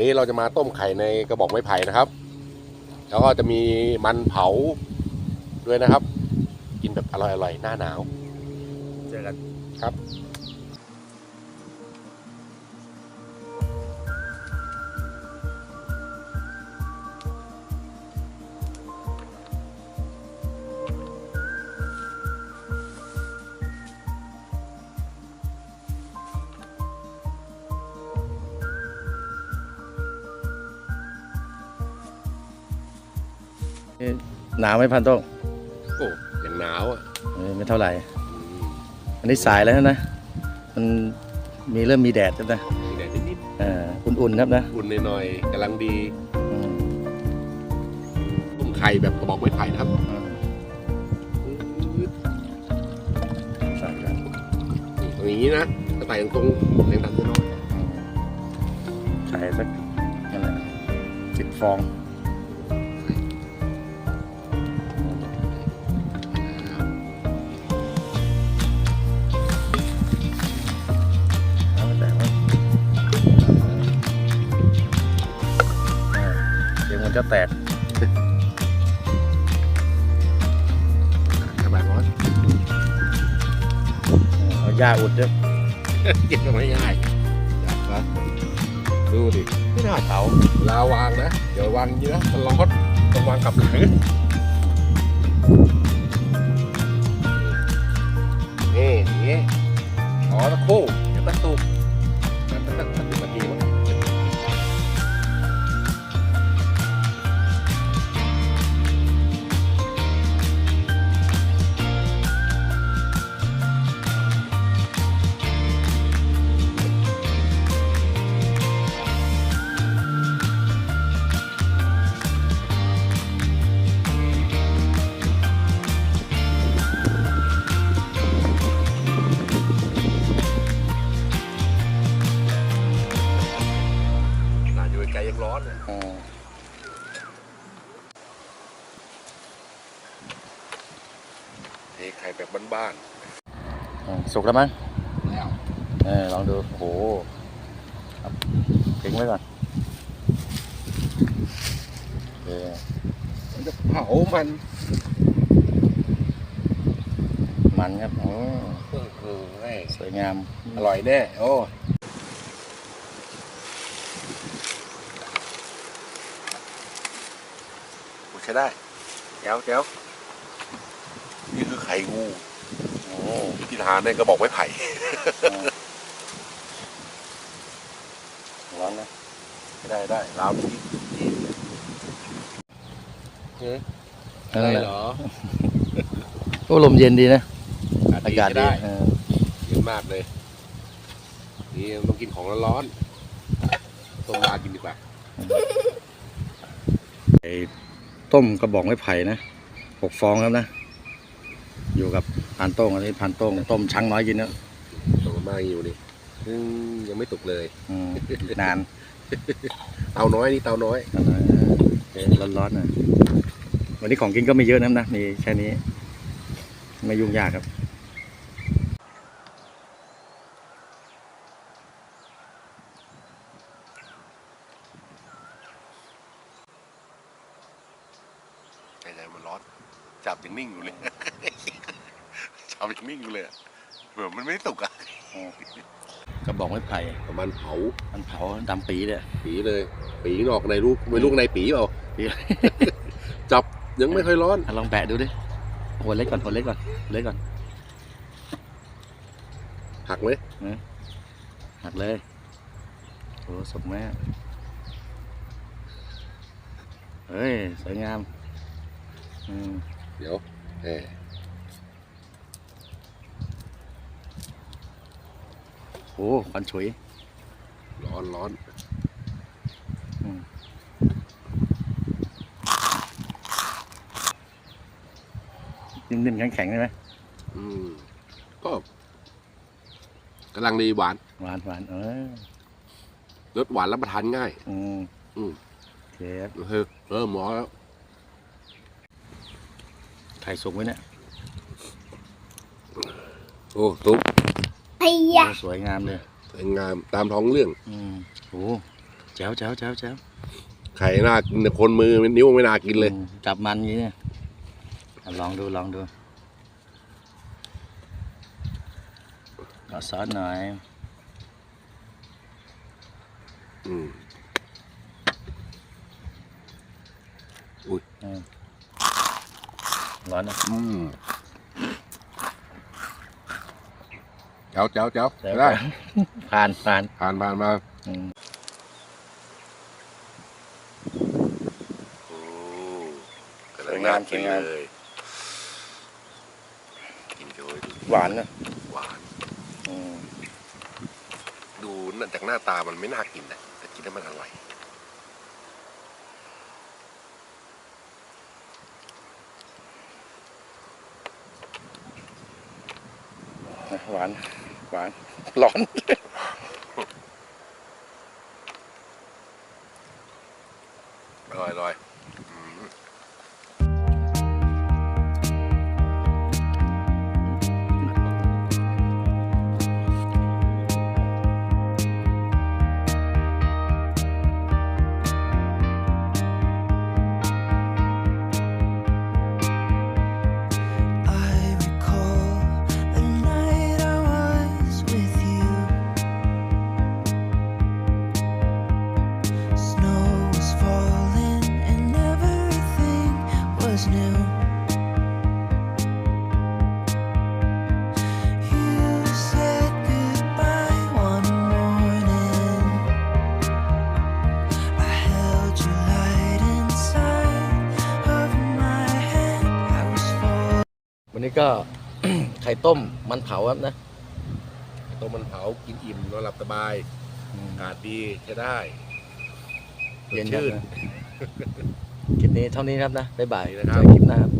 นี้เราจะมาต้มไข่ในกระบอกไม้ไผ่นะครับ แล้วก็จะมีมันเผาด้วยนะครับ กินแบบอร่อยๆหน้าหนาว เจอกันครับ หนาวไหมพันโต้งโอ้อย่างหนาวอะเออไม่เท่าไหร่อืมอันนี้สายแล้วนะ มันมีเริ่มมีแดดแล้วนะมีแดดนิดเอออุ่นๆครับนะๆอุ่นหน่อยๆกำลังดีอืมต้มไข่แบบกระบอกไม้ไผ่นะครับอืมใส่กันนี่ตรงนี้นะกระต่ายตรงๆแรงดันน้อยอืมใส่สักนั่นแหละสิบฟอง แตกกระบะร้อนเอาหญ้าอุดด้วยเก็บมาไม่ง่ายจับนะดูดิไม่น่าเผาเวลาวางนะ เดี๋ยววางอย่างนี้นะมันร้อนต้องวางกลับหลัง ไข่แบบบ้านอ่าสุกแล้วมั้งๆแล้วเออลองดูโอ้โหครับทิ้งไว้ก่อนโอเคมันจะเผามันมันครับโอ้เออเออแม่สวยงามอร่อยแน่โอ้โอ้ใช้ได้แจ๋วแจ๋ว นี่คือไข่งูโอ้ที่ทานในกระบอกไม้ไผ่ร้อนนะได้ได้ลาวที่ที่เฮ้ยนั่นได้แหละเหรอโอ้ลมเย็นดีนะ อากาศดีได้เออเย็นมากเลย นี่ต้องกินของร้อนๆต้มมากินดีกว่าไอ้ต้มกระบอกไม้ไผ่นะหกฟองครับนะ อยู่กับพันโต้งอันนี้พันโต้งต้มช้างน้อยกินนะต้มมาอยู่นี่อืมยังไม่ตกเลย อืมนานเตาน้อยนี่เตาน้อยร้อนร้อนๆหน่อยวันนี้ของกินก็ไม่เยอะนะนะมีแค่นี้ ไม่ยุ่งยากครับใจใจมันร้อนจับยังนิ่งอยู่เลย จับยังนิ่งอยู่เลยอะเหมือนมันไม่ตกอะกระบอกไม้ไผ่ประมาณเผามันเผาดำปีเลยปีเลย ปีนอกในลูกไม่ลูกในปีเปล่าปีจับยังไม่ค่อยร้อนอะลองแบะดูดิหัวเล็กก่อนหัวเล็กก่อนหัวเล็กก่อนหักไหมหักเลยโอ้สมแม่เฮ้ยสวยงามอืมเดี๋ยวเออ โอ้ควันฉุย ร้อนร้อนนิ่มๆแข็งๆใช่ไหมอืมก็กำลังดีหวาน หวานหวานเออรสหวานรับประทานง่าย อืมอืมโอเคครับเออเริ่มร้อนแล้วไข่สุกไว้เนี่ย โอ้ตุ๊ กโอ้สวยงามเลยสวยงามตามท้องเรื่อง อืมโอ้แจ๋วแจ๋วแจ๋วแจ๋วไข่น่ากินแต่คนมือนิ้วไม่น่ากินเลยอืมจับมันอย่างนี้เนี่ยอะลองดูลองดูเอาซอสหน่อย อืมร้อนนะอืม เจ้าเจ้าเจ้าแจ๋ว ได้ผ่านผ่านผ่านผ่านมาอืมโอ้กำลังน่ากินเลย กินโชยดูหวานนะหวาน อืมดูน่ะจากหน้าตามันไม่น่ากินนะแต่กินแล้วมันอร่อยหวานหวาน ร้อนอร่ วันนี้ก็ ไข่ต้มมันเผาครับนะ ต้มมันเผากินอิ่มนอนหลับสบายอากาศดีใช้ได้สดเย็นครับชื่น นะคลิปนี้เท่านี้ครับนะบ๊ายบายนี่นะครับเจอคลิปหน้าครับ